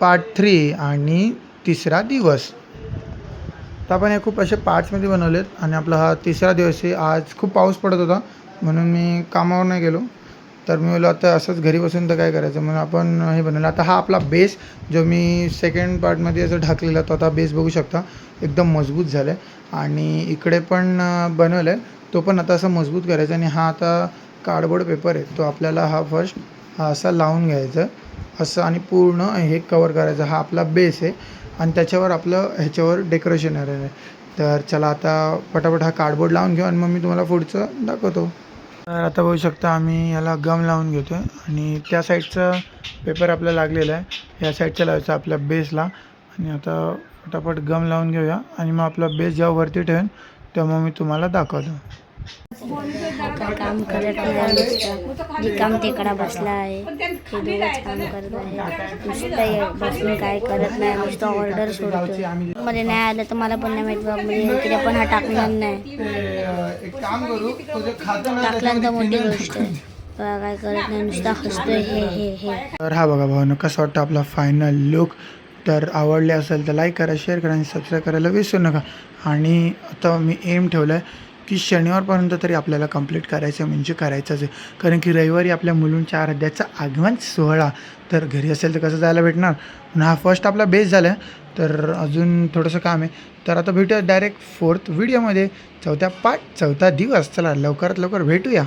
Part three आणि तिसरा दिवस. तर आपण हे खूप असे पार्ट्समध्ये बनवलेत आणि आपला हा तिसरा दिवस आहे. आज खूप पाऊस पडत होता म्हणून मी कामावर नाही गेलो. तर मी बोललो आता असंच घरी बसून तर काय करायचं? म्हणून आपण हे बनवलं. आता हा आपला बेस जो मी सेकंड पार्टमध्ये असं ढाकलेला तो आता बेस बघू शकता. एकदम मजबूत झाला आहे आणि इकडे पण बनवलं आहे तो पण आता असं मजबूत करायचा आणि हा आता कार्डबोर्ड पेपर आहे. तो आपल्याला हा फर्स्ट हा असा लावून घ्यायचा. असं आणि पूर्ण हे कवर करायचं. हा आपला बेस आहे आणि त्याच्यावर आपलं ह्याच्यावर डेकोरेशन येणार आहे. तर चला आता पटापट हा कार्डबोर्ड लावून घेऊ आणि मग मी तुम्हाला पुढचं दाखवतो. तर आता बघू शकता आम्ही याला गम लावून घेतो आहे आणि त्या साईडचा पेपर आपला लागलेला आहे. या साईडचा लावायचा आपल्या बेसला आणि आता पटापट गम लावून घेऊया आणि मग आपला बेस जेव्हा वरती ठेवेन तेव्हा मग मी तुम्हाला दाखवतो. काय काम करत नाही नुसतं रिकाम तिकडा बसला आहे. हे दोघंच काम करत आहे. नुसतं बसून काय करत नाही नुसतं ऑर्डर सोडतो मध्ये नाही आलं तर मला पण नाही माहीत बाबा म्हणजे तिथे पण हा टाकणार नाही. टाकल्यानंतर मोठी गोष्ट आहे. काय करत नाही नुसता हसतोय हे हे हे. तर हा बघा भावानं कसं वाटतं आपला फायनल लुक तर आवडले असेल तर लाईक करा शेअर करा आणि सबस्क्राईब करायला विसरू नका. आणि आता मी एम ठेवलं आहे की शनिवारपर्यंत तरी आपल्याला कंप्लीट करायचं आहे म्हणजे करायचंच आहे. कारण की रविवारी आपल्या मुलींच्या आराध्याचा आगमन सोहळा. तर घरी असेल तर कसं जायला भेटणार? हा फर्स्ट आपला बेस झाला आहे तर अजून थोडंसं काम आहे. तर आता भेटूया डायरेक्ट फोर्थ व्हिडिओमध्ये चौथ्या पार्ट चौथा दिवस. चला लवकरात लवकर भेटूया.